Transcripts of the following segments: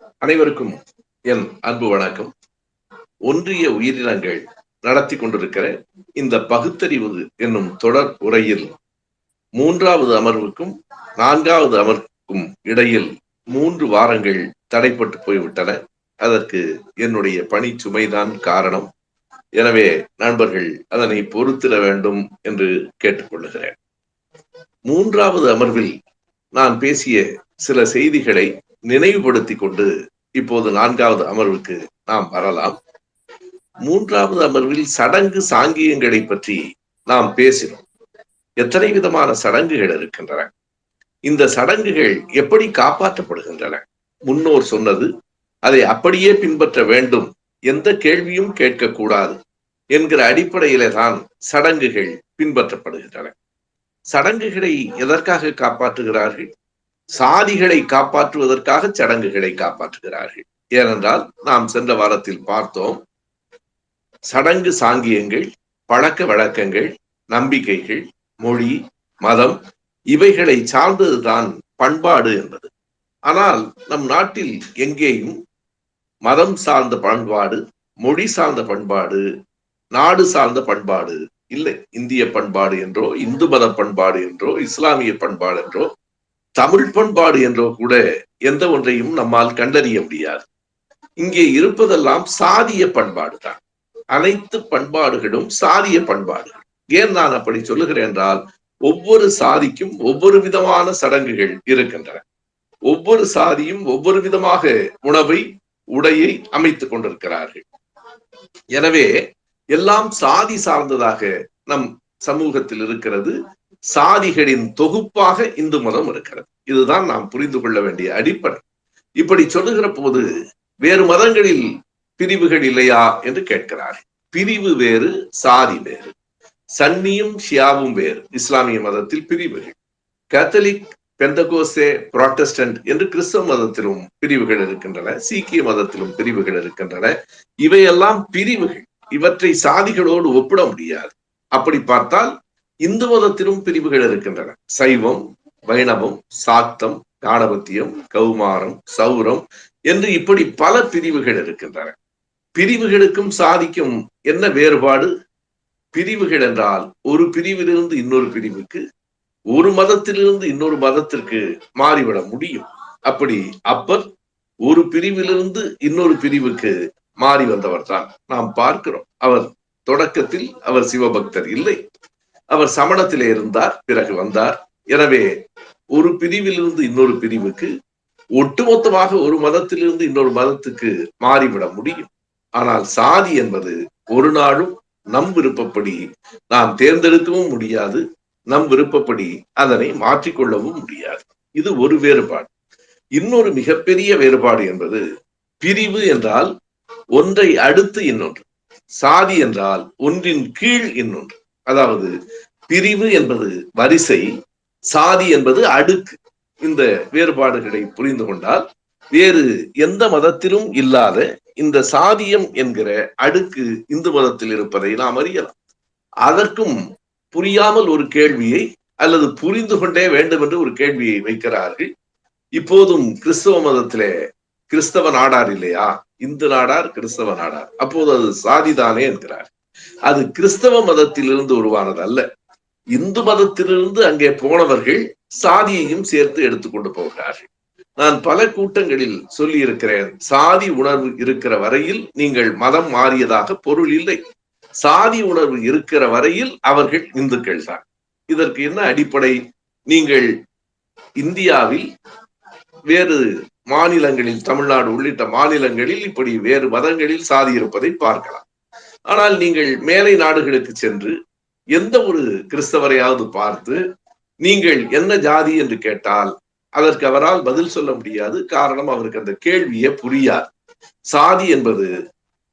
அனைவருக்கும் என் அன்பு வணக்கம். ஒன்றிய உயிரினங்கள் நடத்தி கொண்டிருக்கிற இந்த பகுத்தறிவு என்னும் தொடர் உரையில் மூன்றாவது அமர்வுக்கும் நான்காவது அமர்வுக்கும் இடையில் மூன்று வாரங்கள் தடைப்பட்டு போய்விட்டன. அதற்கு என்னுடைய பணி சுமைதான் காரணம். எனவே நண்பர்கள் அதனை பொறுத்திட வேண்டும் என்று கேட்டுக்கொள்ளுகிறேன். மூன்றாவது அமர்வில் நான் பேசிய சில செய்திகளை நினைவுபடுத்திக் கொண்டு இப்போது நான்காவது அமர்வுக்கு நாம் வரலாம். மூன்றாவது அமர்வில் சடங்கு சாங்கியங்களை பற்றி நாம் பேசினோம். எத்தனை விதமான சடங்குகள் இருக்கின்றன? இந்த சடங்குகள் எப்படி காப்பாற்றப்படுகின்றன? முன்னோர் சொன்னது அதை அப்படியே பின்பற்ற வேண்டும். எந்த கேள்வியும் கேட்கக்கூடாது. என்கிற அடிப்படையில தான் சடங்குகள் பின்பற்றப்படுகின்றன. சடங்குகளை எதற்காக காப்பாற்றுகிறார்கள்? சாதிகளை காப்பாற்றுவதற்காக சடங்குகளை காப்பாற்றுகிறார்கள். ஏனென்றால் நாம் சென்ற வாரத்தில் பார்த்தோம் சடங்கு சாங்கியங்கள் பழக்க வழக்கங்கள் நம்பிக்கைகள் மொழி மதம் இவைகளை சார்ந்ததுதான் பண்பாடு என்பது. ஆனால் நம் நாட்டில் எங்கேயும் மதம் சார்ந்த பண்பாடு மொழி சார்ந்த பண்பாடு நாடு சார்ந்த பண்பாடு இல்லை. இந்திய பண்பாடு என்றோ இந்து மத பண்பாடு என்றோ இஸ்லாமிய பண்பாடு என்றோ தமிழ் பண்பாடு என்றோ கூட எந்த ஒன்றையும் நம்மால் கண்டறிய முடியாது. இங்கே இருப்பதெல்லாம் சாதிய பண்பாடு தான். அனைத்து பண்பாடுகளும் சாதிய பண்பாடுகள் ஏன் நான் அப்படி சொல்லுகிறேன் என்றால் ஒவ்வொரு சாதிக்கும் ஒவ்வொரு விதமான சடங்குகள் இருக்கின்றன. ஒவ்வொரு சாதியும் ஒவ்வொரு விதமாக உணவை உடையை அமைத்துக் கொண்டிருக்கிறார்கள். எனவே எல்லாம் சாதி சார்ந்ததாக நம் சமூகத்தில் இருக்கிறது. சாதிகளின் தொகுப்பாக இந்து மதம் இருக்கிறது. இதுதான் நாம் புரிந்து கொள்ள வேண்டிய அடிப்படை. இப்படி சொல்லுகிற போது வேறு மதங்களில் பிரிவுகள் இல்லையா என்று கேட்கிறார்கள். பிரிவு வேறு சாதி வேறு. சன்னியும் ஷியாவும் வேறு. இஸ்லாமிய மதத்தில் பிரிவுகள். கேத்தலிக் பெந்தகோசே புராட்டஸ்டன்ட் என்று கிறிஸ்தவ மதத்திலும் பிரிவுகள் இருக்கின்றன. சீக்கிய மதத்திலும் பிரிவுகள் இருக்கின்றன. இவையெல்லாம் பிரிவுகள். இவற்றை சாதிகளோடு ஒப்பிட முடியாது. அப்படி பார்த்தால் இந்து மதத்திலும் பிரிவுகள் இருக்கின்றன. சைவம் வைணவம் சாத்தம் காணபத்தியம் கௌமாரம் சௌரம் என்று இப்படி பல பிரிவுகள் இருக்கின்றன. பிரிவுகளுக்கும் சாதிக்கும் என்ன வேறுபாடு? பிரிவுகள் என்றால் ஒரு பிரிவிலிருந்து இன்னொரு பிரிவுக்கு ஒரு மதத்திலிருந்து இன்னொரு மதத்திற்கு மாறிவிட முடியும். அப்படி அப்பர் ஒரு பிரிவிலிருந்து இன்னொரு பிரிவுக்கு மாறி வந்தவர் தான் நாம் பார்க்கிறோம். அவர் தொடக்கத்தில் அவர் சிவபக்தர் இல்லை. அவர் சமணத்திலே இருந்தார் பிறகு வந்தார். எனவே ஒரு பிரிவிலிருந்து இன்னொரு பிரிவுக்கு ஒட்டுமொத்தமாக ஒரு மதத்திலிருந்து இன்னொரு மதத்துக்கு மாறிவிட முடியும். ஆனால் சாதி என்பது ஒரு நாளும் நம் விருப்பப்படி நாம் தேர்ந்தெடுக்கவும் முடியாது நம் விருப்பப்படி அதனை மாற்றிக்கொள்ளவும் முடியாது. இது ஒரு வேறுபாடு. இன்னொரு மிகப்பெரிய வேறுபாடு என்பது பிரிவு என்றால் ஒன்றை அடுத்து இன்னொன்று சாதி என்றால் ஒன்றின் கீழ் இன்னொன்று. அதாவது பிரிவு என்பது வரிசை சாதி என்பது அடுக்கு. இந்த வேறுபாடுகளை புரிந்து கொண்டால் வேறு எந்த மதத்திலும் இல்லாத இந்த சாதியம் என்கிற அடுக்கு இந்து மதத்தில் இருப்பதை நாம் அறியலாம். அதற்கும் புரியாமல் ஒரு கேள்வியை அல்லது புரிந்து கொண்டே வேண்டும் என்று ஒரு கேள்வியை வைக்கிறார்கள். இப்போதும் கிறிஸ்தவ மதத்திலே கிறிஸ்தவ நாடார் இல்லையா? இந்து நாடார் கிறிஸ்தவ நாடார். அப்போது அது சாதிதானே என்கிறார். அது கிறிஸ்தவ மதத்திலிருந்து உருவானது அல்ல இந்து மதத்திலிருந்து அங்கே போனவர்கள் சாதியையும் சேர்த்து எடுத்துக்கொண்டு போகிறார்கள். நான் பல கூட்டங்களில் சொல்லி இருக்கிறேன் சாதி உணர்வு இருக்கிற வரையில் நீங்கள் மதம் மாறியதாக பொருள் இல்லை. சாதி உணர்வு இருக்கிற வரையில் அவர்கள் இந்துக்கள் தான். இதற்கு என்ன அடிப்படை? நீங்கள் இந்தியாவில் வேறு மாநிலங்களில் தமிழ்நாடு உள்ளிட்ட மாநிலங்களில் இப்படி வேறு மதங்களில் சாதி இருப்பதை பார்க்கலாம். ஆனால் நீங்கள் மேலை நாடுகளுக்கு சென்று எந்த ஒரு கிறிஸ்தவரையாவது பார்த்து நீங்கள் என்ன ஜாதி என்று கேட்டால் அதற்கு அவரால் பதில் சொல்ல முடியாது. காரணம் அவருக்கு அந்த கேள்வியே புரியாது. சாதி என்பது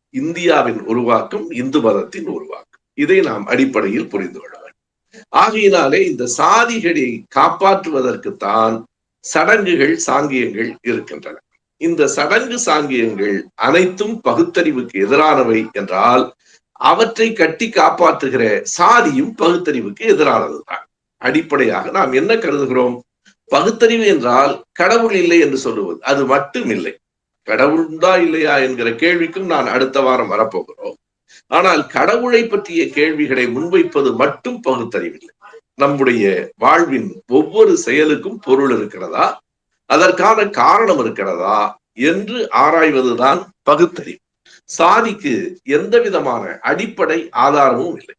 இந்தியாவின் உருவாக்கம் இந்து மதத்தின் உருவாக்கம். இதை நாம் அடிப்படையில் புரிந்து கொள்ள வேண்டும். ஆகையினாலே இந்த சாதிகளை காப்பாற்றுவதற்குத்தான் சடங்குகள் சாங்கியங்கள் இருக்கின்றன. இந்த சடங்கு சாங்கியங்கள் அனைத்தும் பகுத்தறிவுக்கு எதிரானவை என்றால் அவற்றை கட்டி காப்பாற்றுகிற சாதியும் பகுத்தறிவுக்கு எதிரானதுதான். அடிப்படையாக நாம் என்ன கருதுகிறோம்? பகுத்தறிவு என்றால் கடவுள் இல்லை என்று சொல்லுவது. அது மட்டும் இல்லை. கடவுள் இல்லையா என்கிற கேள்விக்கும் நான் அடுத்த வாரம் வரப்போகிறோம். ஆனால் கடவுளை பற்றிய கேள்விகளை முன்வைப்பது மட்டும் பகுத்தறிவில்லை. நம்முடைய வாழ்வின் ஒவ்வொரு செயலுக்கும் பொருள் இருக்கிறதா? அதற்கான காரணம் இருக்கிறதா என்று ஆராய்வதுதான் பகுத்தறிவு சாதிக்கு எந்த விதமான அடிப்படை ஆதாரமும் இல்லை.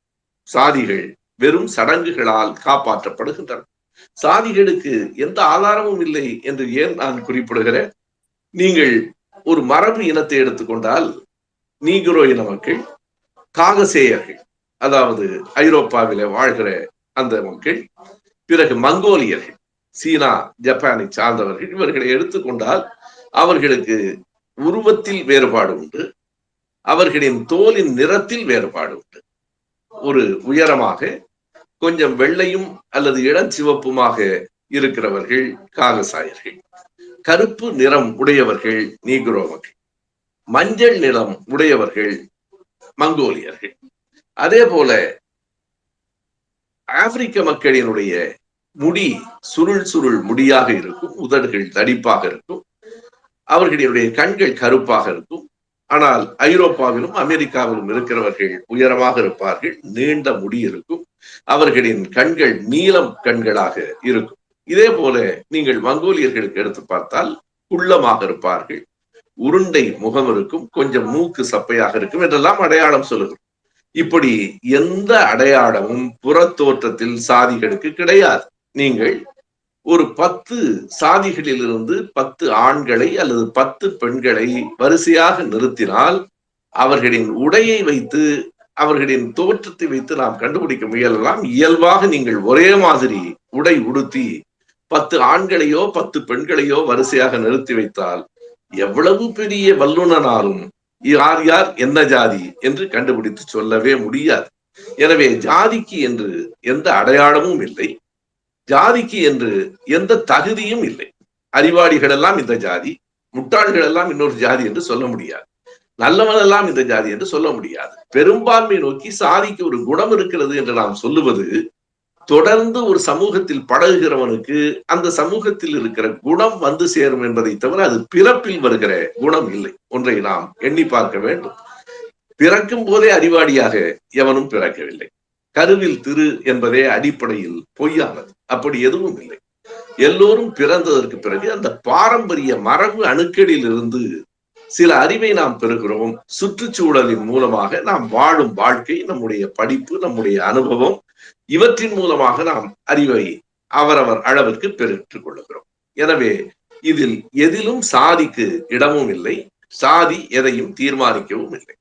சாதிகள் வெறும் சடங்குகளால் காப்பாற்றப்படுகின்றன. சாதிகளுக்கு எந்த ஆதாரமும் இல்லை என்று ஏன் நான் குறிப்பிடுகிறேன்? நீங்கள் ஒரு மரபு இனத்தை எடுத்துக்கொண்டால் நீக்ரோ இன மக்கள் காகசேயர்கள் அதாவது ஐரோப்பாவில வாழ்கிற அந்த மக்கள் பிறகு மங்கோலியர்கள் சீனா ஜப்பானை சார்ந்தவர்கள் இவர்களை எடுத்துக்கொண்டால் அவர்களுக்கு உருவத்தில் வேறுபாடு உண்டு அவர்களின் தோலின் நிறத்தில் வேறுபாடு உண்டு. ஒரு உயரமாக கொஞ்சம் வெள்ளையும் அல்லது இளஞ்சிவப்புமாக இருக்கிறவர்கள் காகசாயர்கள். கருப்பு நிறம் உடையவர்கள் நீக்ரோவர்கள் மஞ்சள் நிறம் உடையவர்கள் மங்கோலியர்கள். அதே போல ஆப்பிரிக்க மக்களினுடைய முடி சுருள் சுருள் முடியாக இருக்கும் உதடுகள் தடிப்பாக இருக்கும் அவர்களுடைய கண்கள் கருப்பாக இருக்கும். ஆனால் ஐரோப்பாவிலும் அமெரிக்காவிலும் இருக்கிறவர்கள் உயரமாக இருப்பார்கள் நீண்ட முடி இருக்கும் அவர்களின் கண்கள் நீலம் கண்களாக இருக்கும். இதே போல நீங்கள் மங்கோலியர்களுக்கு எடுத்து பார்த்தால் குள்ளமாக இருப்பார்கள் உருண்டை முகம் இருக்கும் கொஞ்சம் மூக்கு சப்பையாக இருக்கும் என்றெல்லாம் அடையாளம் சொல்லுகிறோம். இப்படி எந்த அடையாளமும் புறத்தோற்றத்தில் சாதிகளுக்கு கிடையாது. நீங்கள் ஒரு பத்து சாதிகளிலிருந்து பத்து ஆண்களை அல்லது பத்து பெண்களை வரிசையாக நிறுத்தினால் அவர்களின் உடையை வைத்து அவர்களின் தோற்றத்தை வைத்து நாம் கண்டுபிடிக்க முயலலாம். இயல்பாக நீங்கள் ஒரே மாதிரி உடை உடுத்தி பத்து ஆண்களையோ பத்து பெண்களையோ வரிசையாக நிறுத்தி வைத்தால் எவ்வளவு பெரிய வல்லுனனாலும் யார் யார் என்ன ஜாதி என்று கண்டுபிடித்து சொல்லவே முடியாது. எனவே ஜாதிக்கு என்று எந்த அடையாளமும் இல்லை. ஜாதிக்கு என்று எந்த தகுதியும் இல்லை. அறிவாளிகள் எல்லாம் இந்த ஜாதி முட்டாள்கள் எல்லாம் இன்னொரு ஜாதி என்று சொல்ல முடியாது. நல்லவன் எல்லாம் இந்த ஜாதி என்று சொல்ல முடியாது. பெரும்பான்மை நோக்கி சாதிக்கு ஒரு குணம் இருக்கிறது என்று நாம் சொல்லுவது தொடர்ந்து ஒரு சமூகத்தில் பழகுகிறவனுக்கு அந்த சமூகத்தில் இருக்கிற குணம் வந்து சேரும் என்பதை தவிர அது பிறப்பில் வருகிற குணம் இல்லை. ஒன்றை நாம் எண்ணி பார்க்க வேண்டும். பிறக்கும் போதே அறிவாளியாக எவனும் பிறக்கவில்லை. கருவில் திரு என்பதே அடிப்படையில் பொய்யானது. அப்படி எதுவும் இல்லை. எல்லோரும் பிறந்ததற்கு பிறகு அந்த பாரம்பரிய மரபு அணுக்களில் இருந்து சில அறிவை நாம் பெறுகிறோம். சுற்றுச்சூழலின் மூலமாக நாம் வாழும் வாழ்க்கை நம்முடைய படிப்பு நம்முடைய அனுபவம் இவற்றின் மூலமாக நாம் அறிவை அவரவர் அளவிற்கு பெற்றுக் கொள்ளுகிறோம் எனவே இதில் எதிலும் சாதிக்கு இடமும் இல்லை. சாதி எதையும் தீர்மானிக்கவும் இல்லை.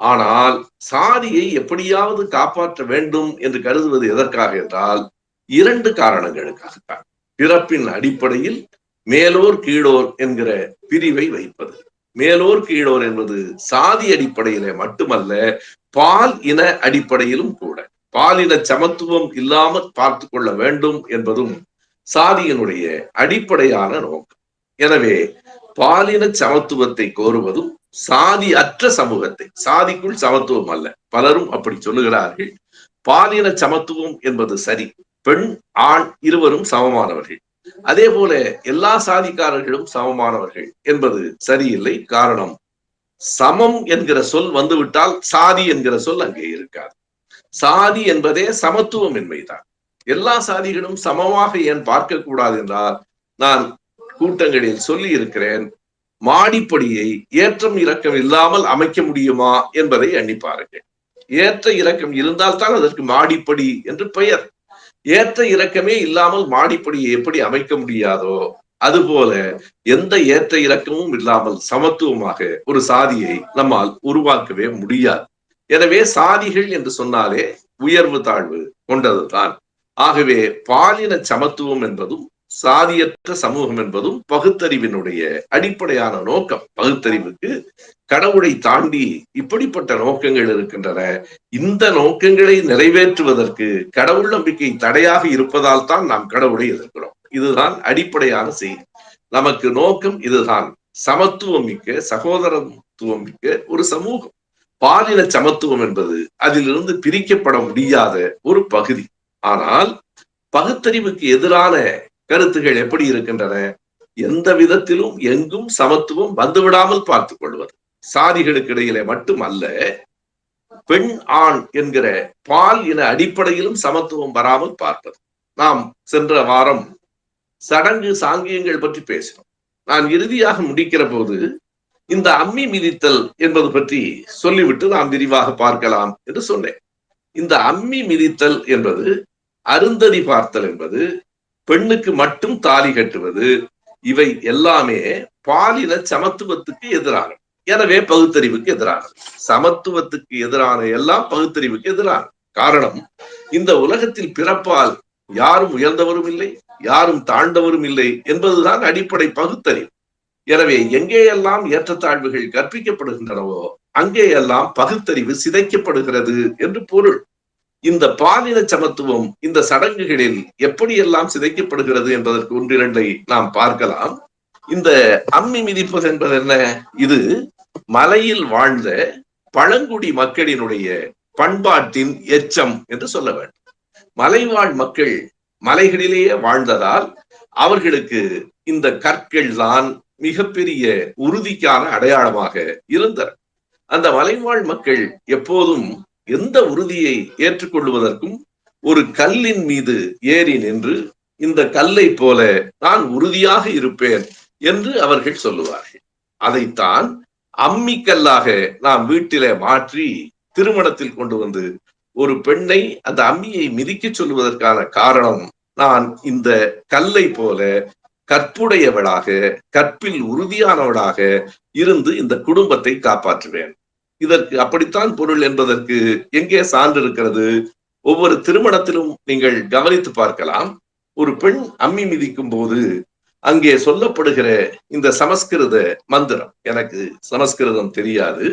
ஆனால் சாதியை எப்படியாவது காப்பாற்ற வேண்டும் என்று கருதுவது எதற்காக என்றால் இரண்டு காரணங்களுக்காகத்தான். பிறப்பின் அடிப்படையில் மேலோர் கீழோர் என்கிற பிரிவை வைப்பது. மேலோர் கீழோர் என்பது சாதி அடிப்படையிலே மட்டுமல்ல பால் இன அடிப்படையிலும் கூட. பாலின சமத்துவம் இல்லாமல் பார்த்து கொள்ள வேண்டும் என்பதும் சாதியினுடைய அடிப்படையான நோக்கம். எனவே பாலின சமத்துவத்தை கோருவதும் சாதி அற்ற சமூகத்தை சாதிக்குள் சமத்துவம் அல்ல. பலரும் அப்படி சொல்லுகிறார்கள். பாலின சமத்துவம் என்பது சரி பெண் ஆண் இருவரும் சமமானவர்கள். அதே போல எல்லா சாதிக்காரர்களும் சமமானவர்கள் என்பது சரியில்லை. காரணம் சமம் என்கிற சொல் வந்துவிட்டால் சாதி என்கிற சொல் அங்கே இருக்காது. சாதி என்பதே சமத்துவம் என்பதுதான் எல்லா சாதிகளும் சமமாக ஏன் பார்க்க கூடாது என்றால் நான் கூட்டங்களில் சொல்லி இருக்கிறேன் மாடிப்படியை ஏற்றம் இறக்கம் இல்லாமல் அமைக்க முடியுமா என்பதை எண்ணி பாருங்கள். ஏற்ற இறக்கம் இருந்தால்தான் அதற்கு மாடிப்படி என்று பெயர். ஏற்ற இறக்கமே இல்லாமல் மாடிப்படியை எப்படி அமைக்க முடியாதோ அதுபோல எந்த ஏற்ற இறக்கமும் இல்லாமல் சமத்துவமாக ஒரு சாதியை நம்மால் உருவாக்கவே முடியாது. எனவே சாதிகள் என்று சொன்னாலே உயர்வு தாழ்வு கொண்டதுதான். ஆகவே பாலின சமத்துவம் என்பதும் சாதியற்ற சமூகம் என்பதும் பகுத்தறிவினுடைய அடிப்படையான நோக்கம். பகுத்தறிவுக்கு கடவுளை தாண்டி இப்படிப்பட்ட நோக்கங்கள் இருக்கின்றன. இந்த நோக்கங்களை நிறைவேற்றுவதற்கு கடவுள் நம்பிக்கை தடையாக இருப்பதால் தான் நாம் கடவுளை எதிர்க்கிறோம். இதுதான் அடிப்படையான செய்தி. நமக்கு நோக்கம் இதுதான். சமத்துவம் மிக்க சகோதரத்துவம் மிக்க ஒரு சமூகம். பாலின சமத்துவம் என்பது அதிலிருந்து பிரிக்கப்பட முடியாத ஒரு பகுதி. ஆனால் பகுத்தறிவுக்கு எதிரான கருத்துகள் எப்படி இருக்கின்றன? எந்த விதத்திலும் எங்கும் சமத்துவம் வந்துவிடாமல் பார்த்துக் கொள்வது. சாதிகளுக்கு இடையிலே மட்டும் அல்ல பெண் ஆண் என்கிற பால் இன அடிப்படையிலும் சமத்துவம் வராமல் பார்ப்பது. நாம் சென்ற வாரம் சடங்கு சாங்கியங்கள் பற்றி பேசினோம். நான் இறுதியாக முடிக்கிற போது இந்த அம்மி மிதித்தல் என்பது பற்றி சொல்லிவிட்டு நாம் விரிவாக பார்க்கலாம் என்று சொன்னேன். இந்த அம்மி மிதித்தல் என்பது அருந்ததி பார்த்தல் என்பது பெண்ணுக்கு மட்டும் தாலி கட்டுவது இவை எல்லாமே பாலின சமத்துவத்துக்கு எதிரானது எனவே பகுத்தறிவுக்கு எதிரானது சமத்துவத்துக்கு எதிரான எல்லாம் பகுத்தறிவுக்கு எதிரானது காரணம் இந்த உலகத்தில் பிறப்பால் யாரும் உயர்ந்தவரும் இல்லை யாரும் தாண்டவரும் இல்லை என்பதுதான் அடிப்படை பகுத்தறிவு. எனவே எங்கேயெல்லாம் ஏற்றத்தாழ்வுகள் கற்பிக்கப்படுகின்றனவோ அங்கேயெல்லாம் பகுத்தறிவு சிதைக்கப்படுகிறது என்று பொருள். இந்த பாலின சமத்துவம் இந்த சடங்குகளில் எப்படியெல்லாம் சிதைக்கப்படுகிறது என்பதற்கு ஒன்றிரண்டை நாம் பார்க்கலாம். இந்த அம்மி மிதிப்பது என்பது என்ன? இது மலையில் வாழ்ந்த பழங்குடி மக்களினுடைய பண்பாட்டின் எச்சம் என்று சொல்ல வேண்டும். மலைவாழ் மக்கள் மலைகளிலேயே வாழ்ந்ததால் அவர்களுக்கு இந்த கற்கள் தான் மிகப்பெரிய உறுதிக்கான அடையாளமாக இருந்தன. அந்த மலைவாழ் மக்கள் எப்போதும் எந்த உறுதியை ஏற்றுக்கொள்வதற்கும் ஒரு கல்லின் மீது ஏறி நின்று இந்த கல்லை போல நான் உறுதியாக இருப்பேன் என்று அவர்கள் சொல்லுவார்கள். அதைத்தான் அம்மிக்கல்லாக நாம் வீட்டிலே மாற்றி திருமணத்தில் கொண்டு வந்து ஒரு பெண்ணை அந்த அம்மியை மிதிக்க சொல்வதற்கான காரணம் நான் இந்த கல்லை போல கற்புடையவளாக கற்பில் உறுதியானவளாக இருந்து இந்த குடும்பத்தை காப்பாற்றுவேன். இதற்கு அப்படித்தான் பொருள் என்பதற்கு எங்கே சான்று இருக்கிறது? ஒவ்வொரு திருமணத்திலும் நீங்கள் கவனித்து பார்க்கலாம். ஒரு பெண் அம்மி மிதிக்கும் போது அங்கே சொல்லப்படுகிற இந்த சமஸ்கிருத மந்திரம் எனக்கு சமஸ்கிருதம் தெரியாது.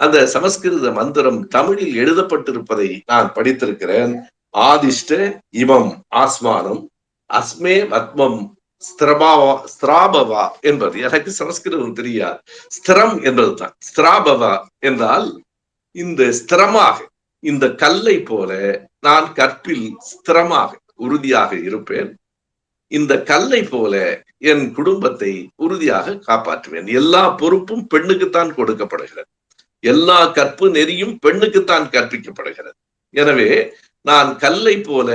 அந்த சமஸ்கிருத மந்திரம் தமிழில் எழுதப்பட்டிருப்பதை நான் படித்திருக்கிறேன். ஆதிஷ்ட இமம் ஆஸ்மானம் அஸ்மே பத்மம் ஸ்திரபாவா ஸ்திராபவா என்பது எனக்கு சமஸ்கிருதம் தெரியாது. ஸ்திரம் என்பதுதான். ஸ்திராபவா என்றால் இந்த ஸ்திரமாக இந்த கல்லை போல நான் கற்பில் ஸ்திரமாக உறுதியாக இருப்பேன். இந்த கல்லை போல என் குடும்பத்தை உறுதியாக காப்பாற்றுவேன். எல்லா பொறுப்பும் பெண்ணுக்குத்தான் கொடுக்கப்படுகிறது. எல்லா கற்பு நெறியும் பெண்ணுக்குத்தான் கற்பிக்கப்படுகிறது. எனவே நான் கல்லை போல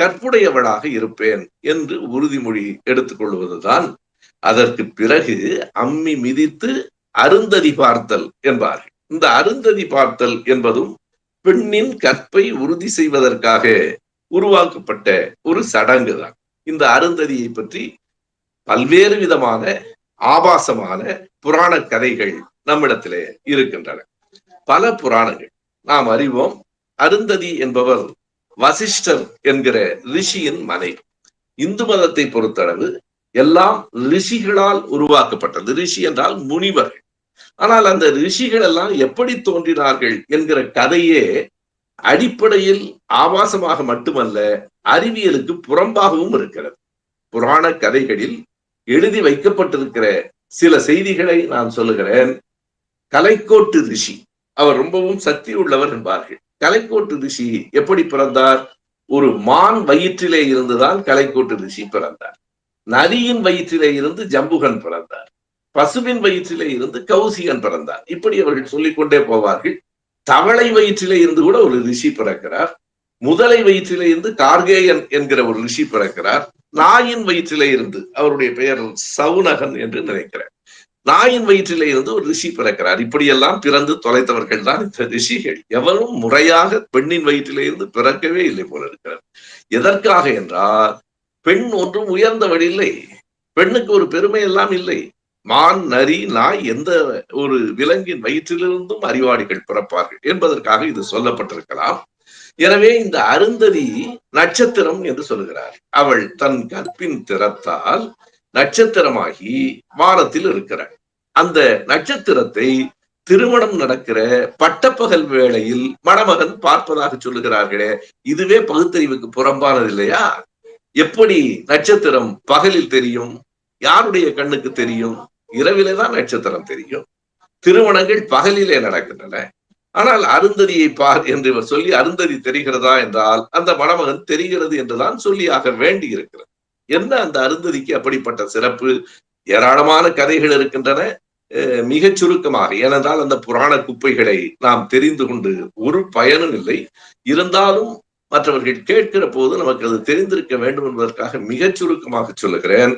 கற்புடையவளாக இருப்பேன் என்று உறுதிமொழி எடுத்துக்கொள்வதுதான். அதற்கு பிறகு அம்மி மிதித்து அருந்ததி பார்த்தல் என்பார்கள். இந்த அருந்ததி பார்த்தல் என்பதும் பெண்ணின் கற்பை உறுதி செய்வதற்காக உருவாக்கப்பட்ட ஒரு சடங்கு தான் இந்த அருந்ததியை பற்றி பல்வேறு விதமான ஆபாசமான புராண கதைகள் நம்மிடத்திலே இருக்கின்றன. பல புராணங்கள். நாம் அறிவோம் அருந்ததி என்பவர் வசிஷ்டர் என்கிற ரிஷியின் மனைவி இந்து மதத்தை பொறுத்தளவு எல்லாம் ரிஷிகளால் உருவாக்கப்பட்டது. ரிஷி என்றால் முனிவர்கள். ஆனால் அந்த ரிஷிகள் எல்லாம் எப்படி தோன்றினார்கள் என்கிற கதையே அடிப்படையில் ஆபாசமாக மட்டுமல்ல அறிவியலுக்கு புறம்பாகவும் இருக்கிறது. புராண கதைகளில் எழுதி வைக்கப்பட்டிருக்கிற சில செய்திகளை நான் சொல்லுகிறேன். கலைக்கோட்டு ரிஷி. அவர் ரொம்பவும் சக்தி உள்ளவர் என்பார்கள். கலைக்கோட்டு ரிஷி எப்படி பிறந்தார்? ஒரு மான் வயிற்றிலே இருந்துதான் கலைக்கோட்டு ரிஷி பிறந்தார். நரியின் வயிற்றிலே இருந்து ஜம்புகன் பிறந்தார். பசுவின் வயிற்றிலே இருந்து கௌசிகன் பிறந்தார். இப்படி அவர்கள் சொல்லிக்கொண்டே போவார்கள். தவளை வயிற்றிலே இருந்து கூட ஒரு ரிஷி பிறக்கிறார். முதலை வயிற்றிலே இருந்து கார்கேயன் என்கிற ஒரு ரிஷி பிறக்கிறார். நாயின் வயிற்றிலே இருந்து அவருடைய பெயர் சவுனகன் என்று நினைக்கிறார் நாயின் வயிற்றிலே இருந்து ஒரு ரிஷி பிறக்கிறார். இப்படியெல்லாம் பிறந்து தொலைத்தவர்கள் தான் இந்த ரிஷிகள். எவரும் முறையாக பெண்ணின் வயிற்றிலே இருந்து பிறக்கவே இல்லை போல இருக்கிறார் எதற்காக என்றால் பெண் ஒன்றும் உயர்ந்தவள் இல்லை. பெண்ணுக்கு ஒரு பெருமை எல்லாம் இல்லை. மான் நரி நாய் எந்த ஒரு விலங்கின் வயிற்றிலிருந்தும் அறிவாளிகள் பிறப்பார்கள் என்பதற்காக இது சொல்லப்பட்டிருக்கலாம். எனவே இந்த அருந்ததி நட்சத்திரம் என்று சொல்கிறார். அவள் தன் கற்பின் திறத்தால் நட்சத்திரமாகி வானத்தில் இருக்கிறாள். அந்த நட்சத்திரத்தை திருமணம் நடக்கிற பட்டப்பகல் வேளையில் மணமகன் பார்ப்பதாக சொல்லுகிறார்களே இதுவே பகுத்தறிவுக்கு புறம்பானது இல்லையா? எப்படி நட்சத்திரம் பகலில் தெரியும் யாருடைய கண்ணுக்கு தெரியும்? இரவிலே தான் நட்சத்திரம் தெரியும். திருமணங்கள் பகலிலே நடக்கின்றன. ஆனால் அருந்ததியை பார் என்று இவர் சொல்லி அருந்ததி தெரிகிறதா என்றால் அந்த மணமகன் தெரிகிறது என்றுதான் சொல்லியாக வேண்டி இருக்கிறது என்ன அந்த அருந்ததிக்கு அப்படிப்பட்ட சிறப்பு? ஏராளமான கதைகள் இருக்கின்றன. மிகச் சுருக்கமாக ஏனென்றால் அந்த புராண குப்பைகளை நாம் தெரிந்து கொண்டு ஒரு பயனும் இல்லை. இருந்தாலும் மற்றவர்கள் கேட்கிற போது நமக்கு அது தெரிந்திருக்க வேண்டும் என்பதற்காக மிகச் சுருக்கமாக சொல்லுகிறேன்.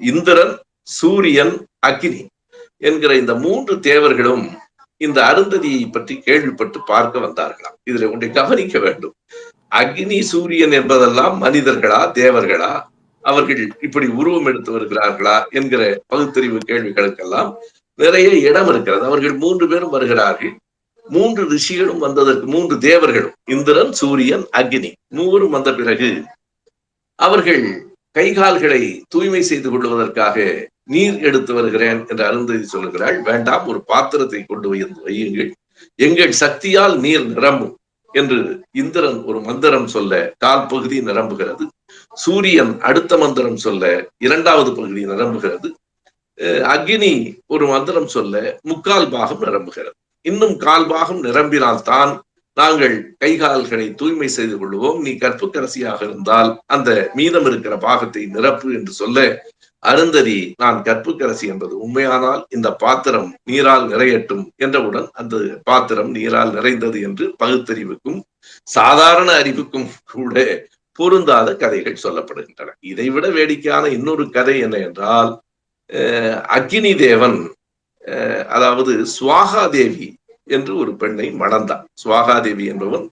இந்திரன் சூரியன் அக்னி என்கிற இந்த மூன்று தேவர்களும் இந்த அருந்ததியை பற்றி கேள்விப்பட்டு பார்க்க வந்தார்களாம். இதுல ஒன்றை கவனிக்க வேண்டும். அக்னி சூரியன் என்பதெல்லாம் மனிதர்களா தேவர்களா? அவர்கள் இப்படி உருவம் எடுத்து வருகிறார்களா என்கிற பகுத்தறிவு கேள்விகளுக்கெல்லாம் நிறைய இடம் இருக்கிறது. அவர்கள் மூன்று பேரும் வருகிறார்கள். மூன்று ரிஷிகளும் வந்ததற்கு மூன்று தேவர்களும் இந்திரன் சூரியன் அக்னி மூவரும் வந்த பிறகு அவர்கள் கைகால்களை தூய்மை செய்து கொள்வதற்காக நீர் எடுத்து வருகிறேன் என்று அருந்ததி சொல்லுகிறாள். வேண்டாம் ஒரு பாத்திரத்தை கொண்டு வந்து வையுங்கள். எங்கள் சக்தியால் நீர் நிரம்பும் என்று இந்திரன் ஒரு மந்திரம் சொல்ல கால் பகுதி நிரம்புகிறது. சூரியன் அடுத்த மந்திரம் சொல்ல இரண்டாவது பகுதி நிரம்புகிறது. அக்னி ஒரு மந்திரம் சொல்ல முக்கால் பாகம் நிரம்புகிறது. இன்னும் கால் பாகம் நிரம்பினால்தான் நாங்கள் கைகால்களை தூய்மை செய்து கொள்வோம். நீ கற்புக்கரசியாக இருந்தால் அந்த மீதம் இருக்கிற பாகத்தை நிரப்பு என்று சொல்ல அருந்ததி நான் கற்புக்கரசி என்பது உண்மையானால் இந்த பாத்திரம் நீரால் நிறையட்டும் என்றவுடன் அந்த பாத்திரம் நீரால் நிறைந்தது என்று பகுத்தறிவுக்கும் சாதாரண அறிவுக்கும் கூட பொருந்தாத கதைகள் சொல்லப்படுகின்றன. இதைவிட வேடிக்கையான இன்னொரு கதை என்ன என்றால் அக்னி தேவன் அதாவது சுவாகா தேவி என்று ஒரு பெண்ணை மணந்தான். சுவாகாதேவி என்பவன்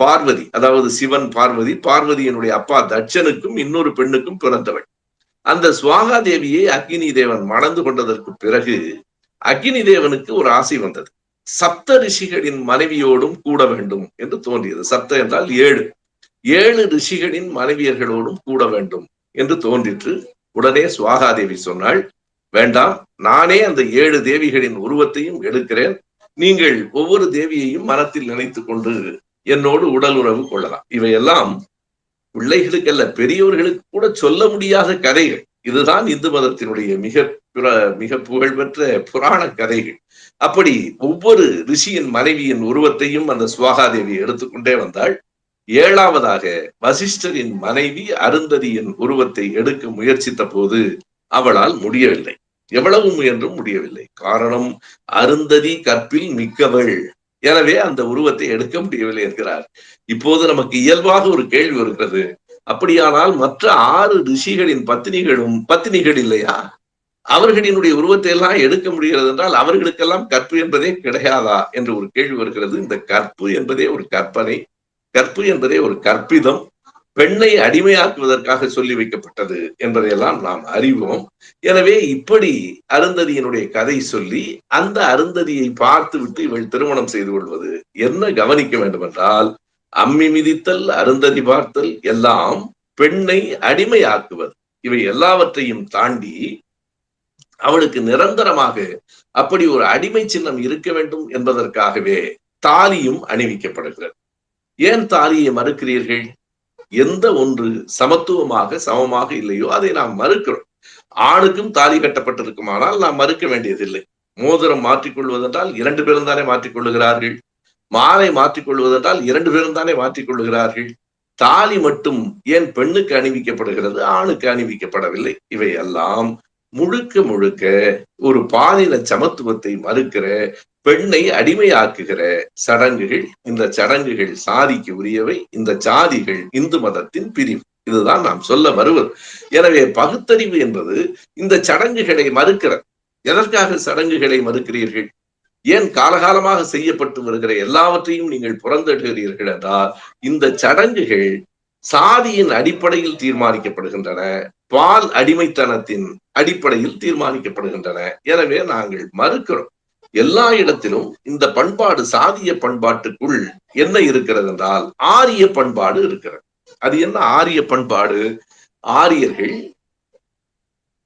பார்வதி அதாவது சிவன் பார்வதி பார்வதியினுடைய அப்பா தட்சனுக்கும் இன்னொரு பெண்ணுக்கும் பிறந்தவள். அந்த சுவாகா தேவியை அக்னி தேவன் மணந்து கொண்டதற்கு பிறகு அக்னி தேவனுக்கு ஒரு ஆசை வந்தது. சப்த ரிஷிகளின் மனைவியோடும் கூட வேண்டும் என்று தோன்றியது. சப்த என்றால் ஏழு. ஏழு ரிஷிகளின் மனைவியர்களோடும் கூட வேண்டும் என்று தோன்றிற்று. உடனே சுவாகாதேவி சொன்னாள் வேண்டாம் நானே அந்த ஏழு தேவிகளின் உருவத்தையும் எடுக்கிறேன். நீங்கள் ஒவ்வொரு தேவியையும் மனத்தில் நினைத்துக் கொண்டு என்னோடு உடல் உறவு கொள்ளலாம். இவையெல்லாம் பிள்ளைகளுக்கல்ல பெரியவர்களுக்கு கூட சொல்ல முடியாத கதைகள். இதுதான் இந்து மதத்தினுடைய மிக மிக புகழ்பெற்ற புராண கதைகள். அப்படி ஒவ்வொரு ரிஷியின் மனைவியின் உருவத்தையும் அந்த சுவாகாதேவி எடுத்துக்கொண்டே வந்தாள். ஏழாவதாக வசிஷ்டரின் மனைவி அருந்ததியின் உருவத்தை எடுக்க முயற்சித்த போது அவளால் முடியவில்லை. எவ்வளவு முயன்றும் முடியவில்லை. காரணம் அருந்ததி கற்பில் மிக்கவள். எனவே அந்த உருவத்தை எடுக்க முடியவில்லை என்கிறார். இப்போது நமக்கு இயல்பாக ஒரு கேள்வி வருகிறது. அப்படியானால் மற்ற ஆறு ரிஷிகளின் பத்தினிகளும் பத்தினிகள் இல்லையா? அவர்களினுடைய உருவத்தை எல்லாம் எடுக்க முடிகிறது என்றால் அவர்களுக்கெல்லாம் கற்பு என்பதே கிடையாதா? என்று ஒரு கேள்வி வருகிறது. இந்த கற்பு என்பதே ஒரு கற்பனை. கற்பு என்பதே ஒரு கற்பிதம். பெண்ணை அடிமையாக்குவதற்காக சொல்லி வைக்கப்பட்டது என்பதையெல்லாம் நாம் அறிவோம். எனவே இப்படி அருந்ததியினுடைய கதை சொல்லி அந்த அருந்ததியை பார்த்து விட்டு இவள் திருமணம் செய்து கொள்வது என்ன கவனிக்க வேண்டும் என்றால் அம்மி மிதித்தல் அருந்ததி பார்த்தல் எல்லாம் பெண்ணை அடிமையாக்குவது. இவை எல்லாவற்றையும் தாண்டி அவளுக்கு நிரந்தரமாக அப்படி ஒரு அடிமை சின்னம் இருக்க வேண்டும் என்பதற்காகவே தாலியும் அணிவிக்கப்படுகிறது. ஏன் தாலியை மறுக்கிறீர்கள்? எந்த ஒன்று சமத்துவமாக சமமாக இல்லையோ அதை நாம் மறுக்கிறோம். ஆணுக்கும் தாலி கட்டப்பட்டிருக்குமானால் நாம் மறுக்க வேண்டியதில்லை. மோதிரம் மாற்றிக்கொள்வதென்றால் இரண்டு பேரும் தானே மாற்றிக்கொள்ளுகிறார்கள். மாலை மாற்றிக்கொள்வதென்றால் இரண்டு பேரும் தானே மாற்றிக்கொள்ளுகிறார்கள். தாலி மட்டும் ஏன் பெண்ணுக்கு அணிவிக்கப்படுகிறது ஆணுக்கு அணிவிக்கப்படவில்லை? இவை எல்லாம் முழுக்க முழுக்க ஒரு பாலின சமத்துவத்தை மறுக்கிற பெண்ணை அடிமையாக்குகிற சடங்குகள் இந்த சடங்குகள் சாதிக்கு உரியவை இந்த சாதிகள் இந்து மதத்தின் பிரிவு. இதுதான் நாம் சொல்ல வருவது. எனவே பகுத்தறிவு என்பது இந்த சடங்குகளை மறுக்கிற எதற்காக சடங்குகளை மறுக்கிறீர்கள்? ஏன் காலகாலமாக செய்யப்பட்டு வருகிற எல்லாவற்றையும் நீங்கள் புறந்தடுகிறீர்கள் என்றால் இந்த சடங்குகள் சாதியின் அடிப்படையில் தீர்மானிக்கப்படுகின்றன பால் அடிமைத்தனத்தின் அடிப்படையில் தீர்மானிக்கப்படுகின்றன. எனவே நாங்கள் மறுக்கிறோம். எல்லா இடத்திலும் இந்த பண்பாடு சாதிய பண்பாட்டுக்குள் என்ன இருக்கிறது என்றால் ஆரிய பண்பாடு இருக்கிறது. அது என்ன ஆரிய பண்பாடு? ஆரியர்கள்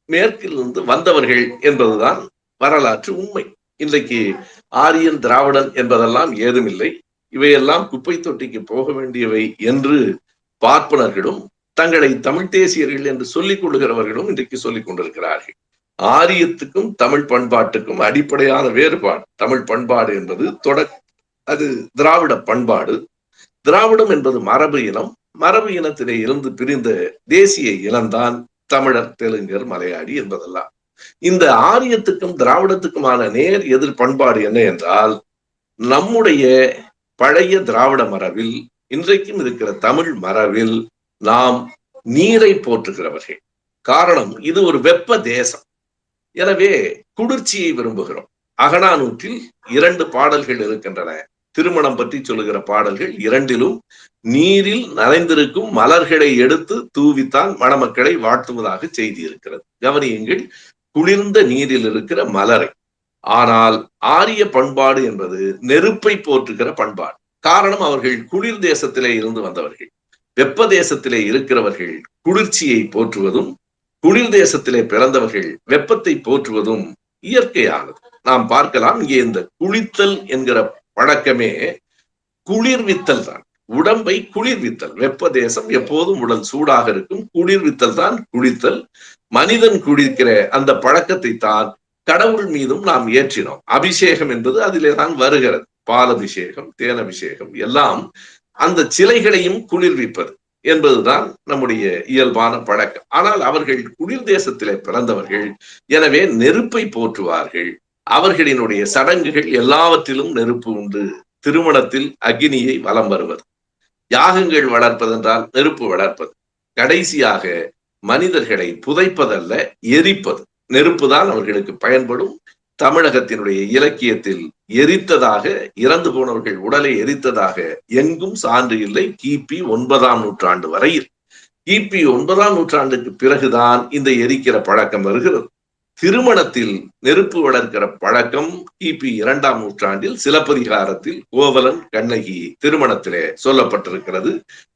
மேற்கிலிருந்து வந்தவர்கள் என்பதுதான் வரலாற்று உண்மை. இன்றைக்கு ஆரியன் திராவிடன் என்பதெல்லாம் ஏதுமில்லை. இவையெல்லாம் குப்பை தொட்டிக்கு போக வேண்டியவை என்று பார்ப்பனர்களும் தங்களை தமிழ் தேசியர்கள் என்று சொல்லிக் கொள்கிறவர்களும் இன்றைக்கு சொல்லிக் கொண்டிருக்கிறார்கள். ஆரியத்துக்கும் தமிழ் பண்பாட்டுக்கும் அடிப்படையான வேறுபாடு. தமிழ் பண்பாடு என்பது தொட அது திராவிட பண்பாடு. திராவிடம் என்பது மரபு இனம். மரபு இனத்திலே இருந்து பிரிந்த தேசிய இனம்தான் தமிழர் தெலுங்கர் மலையாளி என்பதெல்லாம். இந்த ஆரியத்துக்கும் திராவிடத்துக்குமான நேர் எதிர் பண்பாடு என்ன என்றால் நம்முடைய பழைய திராவிட மரபில் இன்றைக்கும் இருக்கிற தமிழ் மரபில் நாம் நீரை போற்றுகிறவர்கள். காரணம் இது ஒரு வெப்ப தேசம். எனவே குளிர்ச்சியை விரும்புகிறோம். அகனானூற்றில் இரண்டு பாடல்கள் இருக்கின்றன. திருமணம் பற்றி சொல்லுகிற பாடல்கள் இரண்டிலும் நீரில் நனைந்திருக்கும் மலர்களை எடுத்து தூவித்தான் மணமக்களை வாழ்த்துவதாக செய்தி இருக்கிறது. கவனியுங்கள் குளிர்ந்த நீரில் இருக்கிற மலரை. ஆனால் ஆரிய பண்பாடு என்பது நெருப்பை போற்றுகிற பண்பாடு. காரணம் அவர்கள் குளிர் தேசத்திலே இருந்து வந்தவர்கள். வெப்ப தேசத்திலே இருக்கிறவர்கள் குளிர்ச்சியை போற்றுவதும் குளிர் தேசத்திலே பிறந்தவர்கள் வெப்பத்தை போற்றுவதும் இயற்கையானது. நாம் பார்க்கலாம் இங்கே இந்த குளித்தல் என்கிற பழக்கமே குளிர்வித்தல் தான். உடம்பை குளிர்வித்தல் வெப்ப தேசம் எப்போதும் உடல் சூடாக இருக்கும். குளிர்வித்தல் தான் குளித்தல். மனிதன் குளிக்கிற அந்த பழக்கத்தை தான் கடவுள் மீதும் நாம் ஏற்றினோம். அபிஷேகம் என்பது அதிலே தான் வருகிறது. பாலபிஷேகம் தேனபிஷேகம் எல்லாம் அந்த சிலைகளையும் குளிர்விப்பது. என்பதுதான் நம்முடைய இயல்பான பழக்கம். ஆனால் அவர்கள் குளிர் தேசத்திலே பிறந்தவர்கள் எனவே நெருப்பை போற்றுவார்கள். அவர்களினுடைய சடங்குகள் எல்லாவற்றிலும் நெருப்பு உண்டு. திருமணத்தில் அக்னியை வலம் வருவது. யாகங்கள் வளர்ப்பதென்றால் நெருப்பு வளர்ப்பது. கடைசியாக மனிதர்களை புதைப்பதல்ல எரிப்பது. நெருப்பு தான் அவர்களுக்கு பயன்படும். தமிழகத்தினுடைய இலக்கியத்தில் எரித்ததாக இறந்து போனவர்கள் உடலை எரித்ததாக எங்கும் சான்று இல்லை. கிபி ஒன்பதாம் நூற்றாண்டு வரையில். கிபி ஒன்பதாம் நூற்றாண்டுக்கு பிறகுதான் இந்த எரிக்கிற பழக்கம் வருகிறது. திருமணத்தில் நெருப்பு வளர்க்கிற பழக்கம் கிபி இரண்டாம் நூற்றாண்டில் சிலப்பதிகாரத்தில் கோவலன் கண்ணகி திருமணத்திலே சொல்லப்பட்டிருக்கிறது.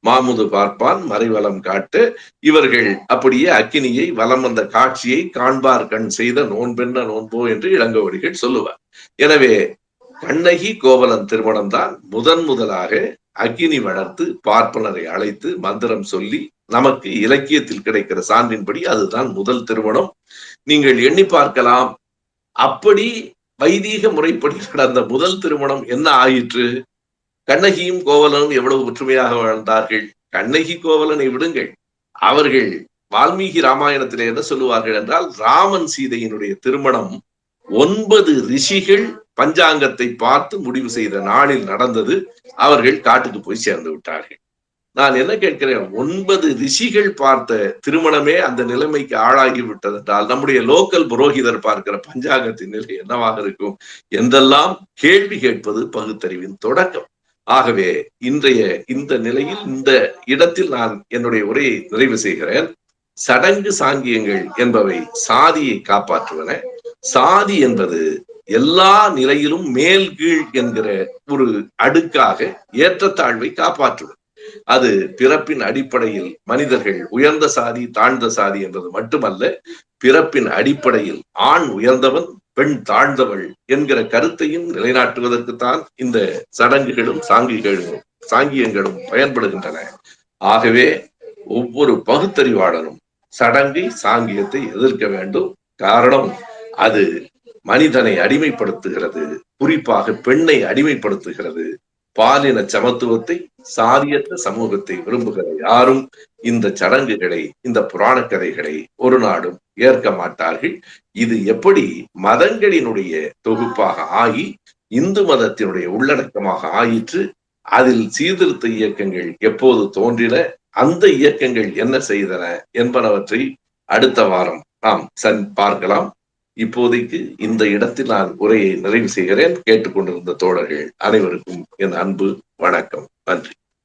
மாமுது பார்ப்பான் மறைவலம் காட்டு இவர்கள் அப்படியே அக்கினியை வலம் வந்த காட்சியை காண்பார் கண் செய்த நோன்பென்ன நோன்போ என்று இளங்கோவடிகள் சொல்லுவார். எனவே கண்ணகி கோவலன் திருமணம் தான் முதன் முதலாக அக்னி வளர்த்து பார்ப்பனரை அழைத்து மந்திரம் சொல்லி நமக்கு இலக்கியத்தில் கிடைக்கிற சான்றின்படி அதுதான் முதல் திருமணம். நீங்கள் எண்ணி பார்க்கலாம். அப்படி வைதீக முறைப்படி நடந்த முதல் திருமணம் என்ன ஆயிற்று? கண்ணகியும் கோவலனும் எவ்வளவு ஒற்றுமையாக வாழ்ந்தார்கள்? கண்ணகி கோவலனை விடுங்கள். அவர்கள் வால்மீகி ராமாயணத்திலே என்ன சொல்லுவார்கள் என்றால் ராமன் சீதையினுடைய திருமணம் ஒன்பது ரிஷிகள் பஞ்சாங்கத்தை பார்த்து முடிவு செய்த நாளில் நடந்தது அவர்கள் காட்டுக்கு போய் சேர்ந்து விட்டார்கள். நான் என்ன கேட்கிறேன்? ஒன்பது ரிஷிகள் பார்த்த திருமணமே அந்த நிலைமைக்கு ஆளாகி விட்டது என்றால் நம்முடைய லோக்கல் புரோகிதர் பார்க்கிற பஞ்சாங்கத்தின் நிலை என்னவாக இருக்கும்? என்றெல்லாம் கேள்வி கேட்பது பகுத்தறிவின் தொடக்கம். ஆகவே இன்றைய இந்த நிலையில் இந்த இடத்தில் நான் என்னுடைய உரையை நிறைவு செய்கிறேன். சடங்கு சாங்கியங்கள் என்பவை சாதியை காப்பாற்றுவன. சாதி என்பது எல்லா நிலையிலும் மேல் கீழ் என்கிற ஒரு அடுக்காக ஏற்றத்தாழ்வை காப்பாற்றுவது. அது பிறப்பின் அடிப்படையில் மனிதர்கள் உயர்ந்த சாதி தாழ்ந்த சாதி என்பது மட்டுமல்ல பிறப்பின் அடிப்படையில் ஆண் உயர்ந்தவன் பெண் தாழ்ந்தவள் என்கிற கருத்தையும் நிலைநாட்டுவதற்குத்தான் இந்த சடங்குகளும் சாங்கிகளும் சாங்கியங்களும் பயன்படுகின்றன. ஆகவே ஒவ்வொரு பகுத்தறிவாளரும் சடங்கை சாங்கியத்தை எதிர்க்க வேண்டும். காரணம் அது மனிதனை அடிமைப்படுத்துகிறது. குறிப்பாக பெண்ணை அடிமைப்படுத்துகிறது. பாலின சமத்துவத்தை சாதியற்ற சமூகத்தை விரும்புகிற யாரும் இந்த சடங்குகளை இந்த புராண கதைகளை ஒரு நாடும் ஏற்க மாட்டார்கள். இது எப்படி மதங்களினுடைய தொகுப்பாக ஆகி இந்து மதத்தினுடைய உள்ளடக்கமாக ஆயிற்று அதில் சீர்திருத்த இயக்கங்கள் எப்போது தோன்றின அந்த இயக்கங்கள் என்ன செய்தன என்பனவற்றை அடுத்த வாரம் நாம் சன் பார்க்கலாம். இப்போதைக்கு இந்த இடத்தில் நான் உரையை நிறைவு செய்கிறேன். கேட்டுக்கொண்டிருந்த தோழர்கள் அனைவருக்கும் என் அன்பு வணக்கம். நன்றி.